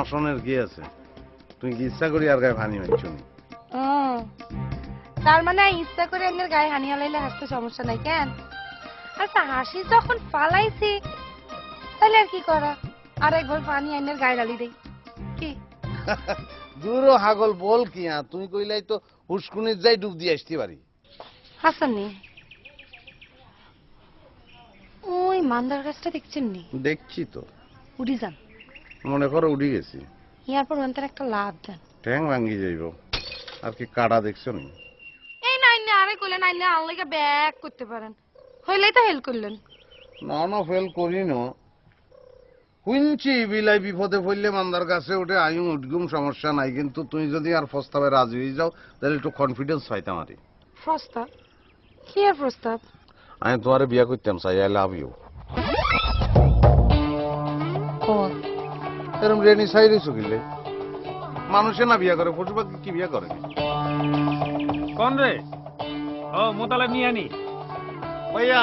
আসনের কি আছে? তুমি কি ইচ্ছা করি আর গায়ে মারছো তার মানে ইচ্ছা করে গায়ে হানি হালাইলে হাসতে সমস্যা নাই কেন? আচ্ছা হাসি যখন পালাইছি তাহলে আর কি করা? আর একবার পানি আইনের গায়ে দেই। কি? দূর হাগল বল কি তুমি কইলাই তো হুসকুনির যাই ডুব দিয়ে আসতে পারি। হাসানি ওই মান্দার গাছটা দেখছেন নি? দেখছি তো। উড়ি যান মনে করো উঠে গেছি। ইয়ার পর একটা লাভ দেন। ঠ্যাং ভাঙ্গি যাইব। আর কি কাটা দেখছ নি? এই নাই না আরে কইলেন আইলে আনলাইকে ব্যাক করতে পারেন। হইলেই তো হেল্প করলেন। না না ফেল করি না। শুনছি বিলাই বিপদে পড়লে মান্দার কাছে উঠে আয়ু উঠগুম সমস্যা নাই। কিন্তু তুমি যদি আর প্রস্তাবে রাজি হয়ে যাও তাহলে একটু কনফিডেন্স পাইতাম আরে প্রস্তাব? কি প্রস্তাব? আমি তোমারে বিয়া করতাম চাই আই লাভ ইউ এরম রেনি সাই রইছো মানুষে না বিয়া করে পশু পাখি কি বিয়া করে? কোন রে? ও মোতালে মিয়ানি ভাইয়া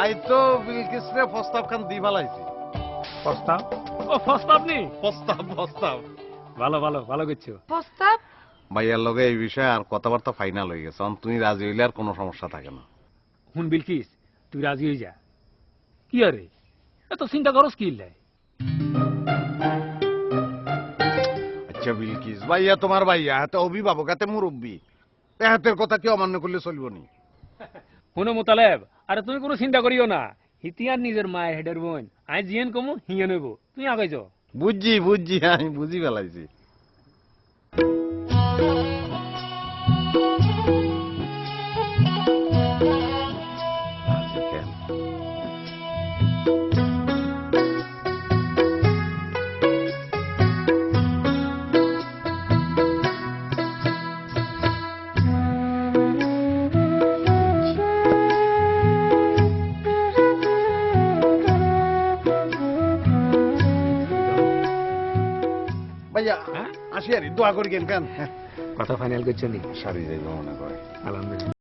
আই তো বিলকিস রে প্রস্তাব খান দি ফেলাইছি। প্রস্তাব? ও প্রস্তাব নি? প্রস্তাব প্রস্তাব। ভালো ভালো ভালো করছ প্রস্তাব? ভাইয়ার লগে এই বিষয়ে আর কথাবার্তা ফাইনাল হয়ে গেছে। তুমি রাজি হইলে আর কোনো সমস্যা থাকে না। হুন বিলকিস তুই রাজি হয়ে যা। কি আরে? এত চিন্তা করস কি লাই আচ্ছা বিলকিস। ভাইয়া তোমার ভাইয়া হাতে অভিভাবক হাতে মুরব্বী। হাতের কথা কি অমান্য করলে চলব নি হুনো মোতালেব আরে তুমি কোনো চিন্তা করিও না। হিতিয়ার নিজের মায়ের হেডের বোন। আই জিয়েন কমু হিয়ে নেব তুমি আগে যাও বুঝছি বুঝছি আমি বুঝি ফেলাইছি। ভাইয়া হ্যাঁ? আসি আর দোয়া করি কেন কেন? কথা ফাইনাল করছেন সারি যাইব মনে করে। আলহামদুলিল্লাহ।